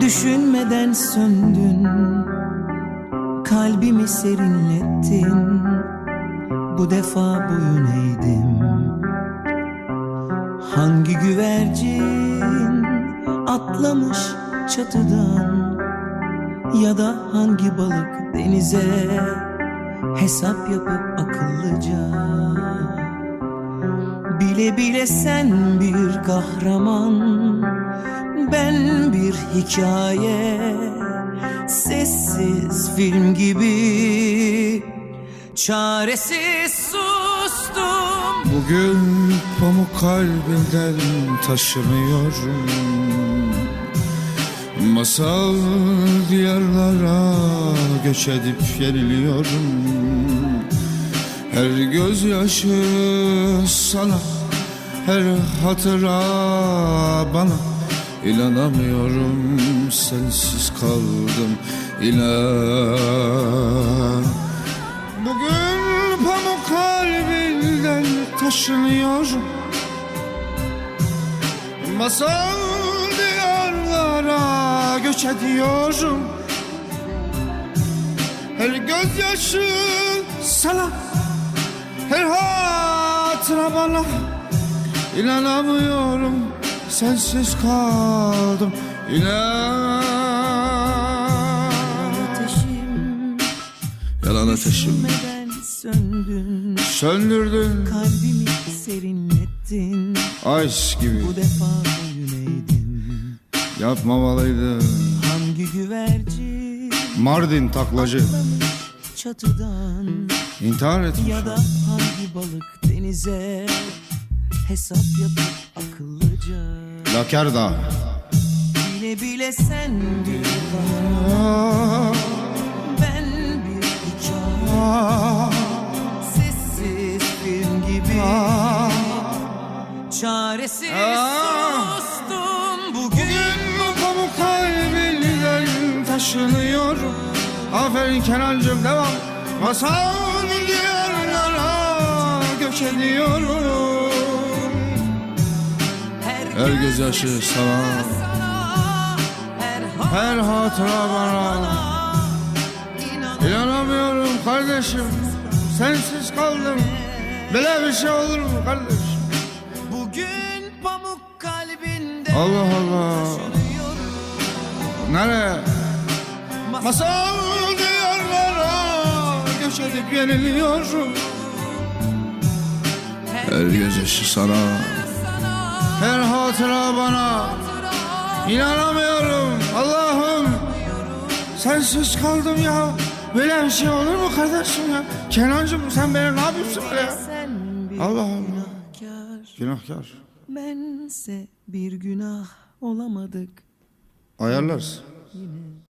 Düşünmeden söndün. Kalbimi serinlettin. Bu defa boyun eğdim Hangi güvercin atlamış çatıdan? Ya da hangi balık denize hesap yapıp akıllıca? Bile bile sen bir kahraman Ben bir hikaye Sessiz film gibi. Çaresiz sustum. Bugün pamuk kalbinden taşınıyorum. Masal diyarlara göç edip yeniliyorum. Her gözyaşı sana, her hatıra bana İnanamıyorum sensiz kaldım inan. Bugün pamuk kalbinden taşınıyorum. Masal diyarlara göç ediyorum. Her gözyaşı sana Her hatıra bana. İnanamıyorum sensiz kaldım İnan Ateşim. Yalan ateşim. Söndün. Söndürdün. Kalbimi serinlettin. Ice gibi. Bu defa boyun eğdim Yapmamalıydı Hangi güvercin? Mardin taklacı. Çatıdan. İntihar etmiş Ya da hangi balık denize? Hesap yapıp akıllıca Lakerda Bile bile sen kahraman Ben bir hikaye Sessiz film gibi. Çaresiz sustum bugün. Bu pamuk kalbinden taşınıyorum Aferin Kenancığım devam. Masal diyarlara göç ediyorum Her gözyaşı sana. Sana Her hatıra bana. İnan İnanamıyorum kardeşim. Sensiz kaldım. Böyle bir şey olur mu kardeşim? Bugün pamuk kalbinde Allah Allah. Nereye? Masal diyarlara göç edip yeniliyorum Her gözyaşı sana Her hatıra bana. İnanamıyorum. Allah'ım Sensiz kaldım ya. Böyle bir şey olur mu kardeşim ya? Kenancığım sen beni ne yapıyorsun böyle ya? Allah Allah. günahkar. Bense bir günah olamadık. Ayarlarız. Yine